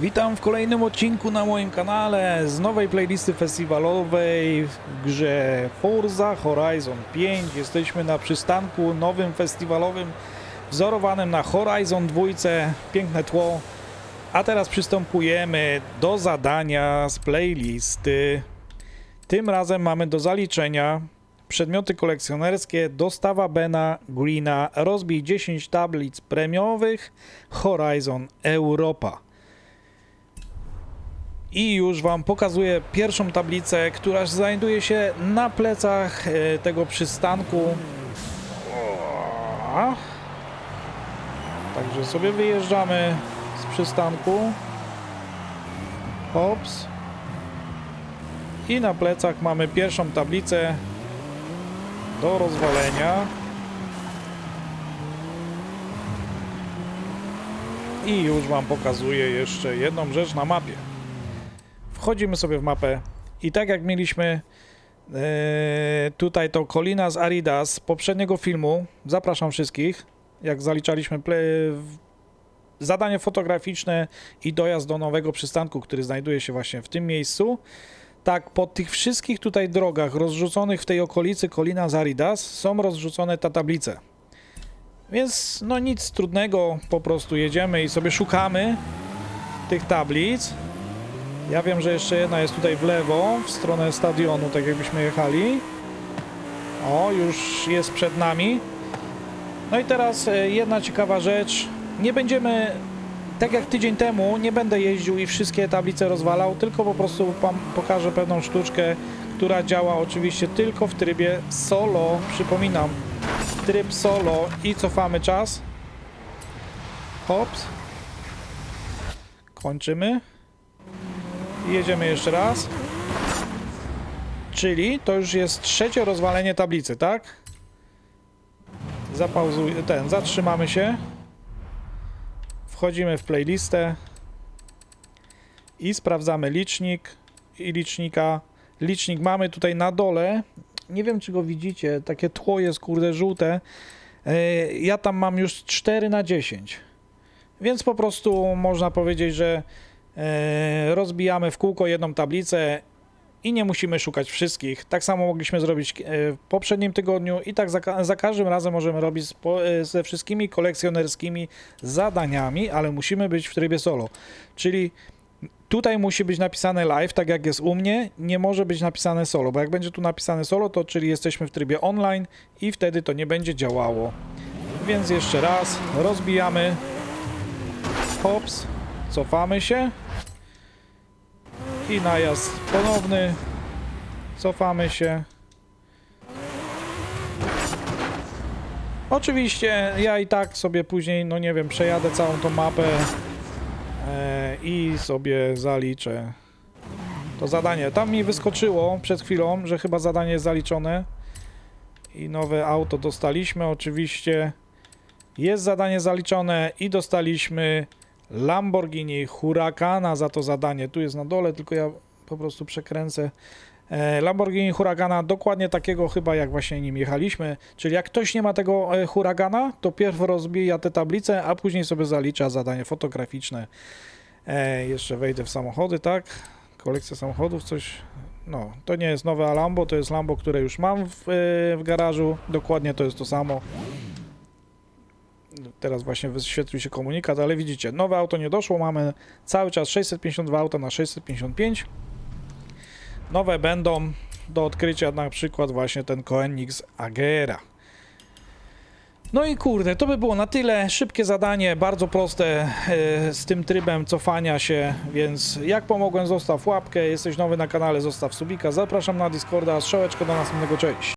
Witam w kolejnym odcinku na moim kanale z nowej playlisty festiwalowej w grze Forza Horizon 5. Jesteśmy na przystanku nowym festiwalowym wzorowanym na Horizon 2. Piękne tło. A teraz przystępujemy do zadania z playlisty. Tym razem mamy do zaliczenia przedmioty kolekcjonerskie, dostawa Bena Greena, rozbij 10 tablic premiowych, Horizon Europa. I już Wam pokazuję pierwszą tablicę, która znajduje się na plecach e, tego przystanku. Także sobie wyjeżdżamy z przystanku. Hops. I na plecach mamy pierwszą tablicę do rozwalenia. I już Wam pokazuję jeszcze jedną rzecz na mapie. Wchodzimy sobie w mapę i tak jak mieliśmy e, tutaj to Kolina z Aridas z poprzedniego filmu, zapraszam wszystkich, jak zaliczaliśmy zadanie fotograficzne i dojazd do nowego przystanku, który znajduje się właśnie w tym miejscu. Tak, po tych wszystkich tutaj drogach rozrzuconych w tej okolicy Kolina z Aridas są rozrzucone te tablice. Więc no nic trudnego, po prostu jedziemy i sobie szukamy tych tablic. Ja wiem, że jeszcze jedna jest tutaj w lewo, w stronę stadionu, tak jakbyśmy jechali. O, już jest przed nami. No i teraz e, jedna ciekawa rzecz. Nie będziemy, tak jak tydzień temu, nie będę jeździł i wszystkie tablice rozwalał, tylko po prostu pokażę pewną sztuczkę, która działa oczywiście tylko w trybie solo. Przypominam, tryb solo i cofamy czas. Hops. Kończymy. Jedziemy jeszcze raz. Czyli to już jest trzecie rozwalenie tablicy, tak? Zapauzuj, ten, zatrzymamy się. Wchodzimy w playlistę i sprawdzamy licznik i licznika. Licznik mamy tutaj na dole. Nie wiem, czy go widzicie. Takie tło jest, kurde, żółte. E, Ja tam mam już 4 na 10. Więc po prostu można powiedzieć, że rozbijamy w kółko jedną tablicę i nie musimy szukać wszystkich. Tak samo mogliśmy zrobić e, w poprzednim tygodniu i tak za, za każdym razem możemy robić z, po, e, ze wszystkimi kolekcjonerskimi zadaniami, ale musimy być w trybie solo. Czyli tutaj musi być napisane live, tak jak jest u mnie, nie może być napisane solo, bo jak będzie tu napisane solo, to czyli jesteśmy w trybie online i wtedy to nie będzie działało. Więc jeszcze raz rozbijamy. Hops, cofamy się. I najazd ponowny. Cofamy się. Oczywiście ja i tak sobie później, no nie wiem, przejadę całą tą mapę e, i sobie zaliczę to zadanie. Tam mi wyskoczyło przed chwilą, że chyba zadanie jest zaliczone i nowe auto dostaliśmy. Oczywiście jest zadanie zaliczone i dostaliśmy Lamborghini Huracana za to zadanie. Tu jest na dole, tylko ja po prostu przekręcę. E, Lamborghini Huracana, dokładnie takiego chyba jak właśnie nim jechaliśmy. Czyli jak ktoś nie ma tego e, Huragana, to pierw rozbija te tablice, a później sobie zalicza zadanie fotograficzne. E, jeszcze wejdę w samochody, tak? Kolekcja samochodów, coś. No, to nie jest nowe Lambo, to jest Lambo, które już mam w, w garażu. Dokładnie to jest to samo. Teraz właśnie wyświetlił się komunikat, ale widzicie, nowe auto nie doszło, mamy cały czas 652 auta na 655. Nowe będą do odkrycia na przykład właśnie ten Koenigs Agera. No i kurde, to by było na tyle. Szybkie zadanie, bardzo proste e, z tym trybem cofania się, więc jak pomogłem, zostaw łapkę. Jesteś nowy na kanale, zostaw subika. Zapraszam na Discorda, strzałeczkę do następnego, cześć.